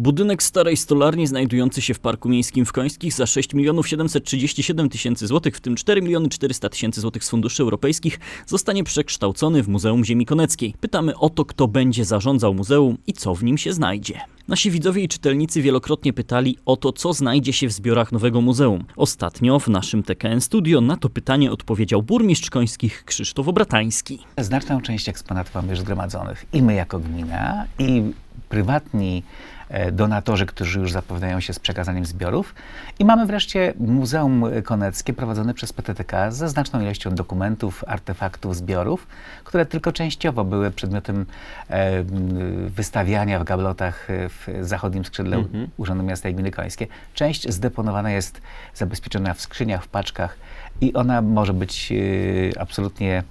Budynek starej stolarni znajdujący się w Parku Miejskim w Końskich za 6 milionów 737 tysięcy złotych, w tym 4 miliony 400 tysięcy złotych z funduszy europejskich, zostanie przekształcony w Muzeum Ziemi Koneckiej. Pytamy o to, kto będzie zarządzał muzeum i co w nim się znajdzie. Nasi widzowie i czytelnicy wielokrotnie pytali o to, co znajdzie się w zbiorach nowego muzeum. Ostatnio w naszym TKN Studio na to pytanie odpowiedział burmistrz Końskich Krzysztof Obratański. Znaczną część eksponatów mamy już zgromadzonych i my jako gmina, i prywatni e, donatorzy, którzy już zapowiadają się z przekazaniem zbiorów. I mamy wreszcie Muzeum Koneckie prowadzone przez PTTK ze znaczną ilością dokumentów, artefaktów, zbiorów, które tylko częściowo były przedmiotem e, wystawiania w gablotach e, w zachodnim skrzydle Urzędu Miasta i Gminy Końskie. Część zdeponowana jest, zabezpieczona w skrzyniach, w paczkach i ona może być e, absolutnie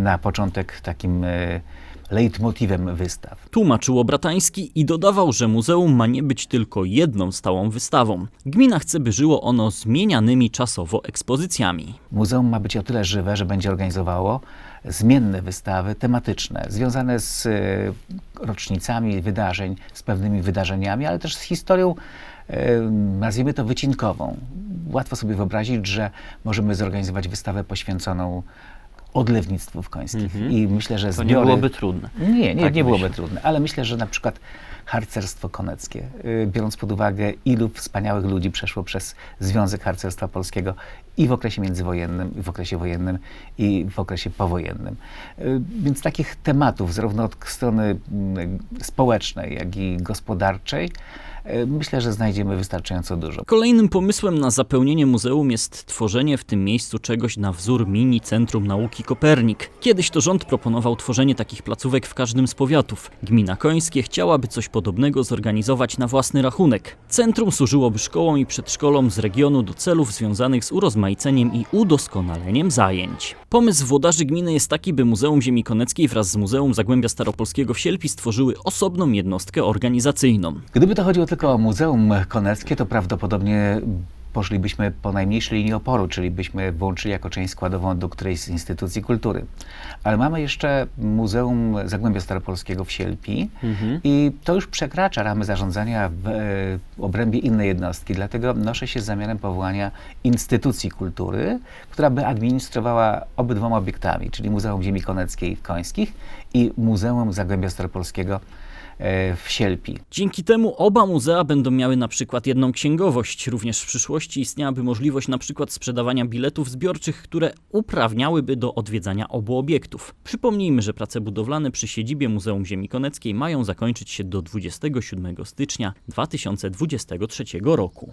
na początek takim e, leitmotivem wystaw. Tłumaczył Obratański i dodawał, że muzeum ma nie być tylko jedną stałą wystawą. Gmina chce, by żyło ono zmienianymi czasowo ekspozycjami. Muzeum ma być o tyle żywe, że będzie organizowało zmienne wystawy tematyczne, związane z e, rocznicami wydarzeń, z pewnymi wydarzeniami, ale też z historią, e, nazwijmy to wycinkową. Łatwo sobie wyobrazić, że możemy zorganizować wystawę poświęconą odlewnictwu w Końskich. I myślę, że To zbiory... nie byłoby trudne. Nie, nie, Tak nie byłoby myślę. trudne, ale myślę, że na przykład harcerstwo koneckie, y, biorąc pod uwagę, ilu wspaniałych ludzi przeszło przez Związek Harcerstwa Polskiego i w okresie międzywojennym, i w okresie wojennym, i w okresie powojennym. Y, Więc takich tematów, zarówno od strony mm, społecznej, jak i gospodarczej, myślę, że znajdziemy wystarczająco dużo. Kolejnym pomysłem na zapełnienie muzeum jest tworzenie w tym miejscu czegoś na wzór mini Centrum Nauki Kopernik. Kiedyś to rząd proponował tworzenie takich placówek w każdym z powiatów. Gmina Końskie chciałaby coś podobnego zorganizować na własny rachunek. Centrum służyłoby szkołom i przedszkolom z regionu do celów związanych z urozmaiceniem i udoskonaleniem zajęć. Pomysł włodarzy gminy jest taki, by Muzeum Ziemi Koneckiej wraz z Muzeum Zagłębia Staropolskiego w Sielpi stworzyły osobną jednostkę organizacyjną. Gdyby to chodziło tylko o Muzeum Koneckie, to prawdopodobnie poszlibyśmy po najmniejszej linii oporu, czyli byśmy włączyli jako część składową do którejś z instytucji kultury. Ale mamy jeszcze Muzeum Zagłębia Staropolskiego w Sielpi i to już przekracza ramy zarządzania w e, obrębie innej jednostki. Dlatego noszę się z zamiarem powołania instytucji kultury, która by administrowała obydwoma obiektami, czyli Muzeum Ziemi Koneckiej w Końskich i Muzeum Zagłębia Staropolskiego e, w Sielpi. Dzięki temu oba muzea będą miały na przykład jedną księgowość. Również w przyszłości istniałaby możliwość na przykład sprzedawania biletów zbiorczych, które uprawniałyby do odwiedzania obu obiektów. Przypomnijmy, że prace budowlane przy siedzibie Muzeum Ziemi Koneckiej mają zakończyć się do 27 stycznia 2023 roku.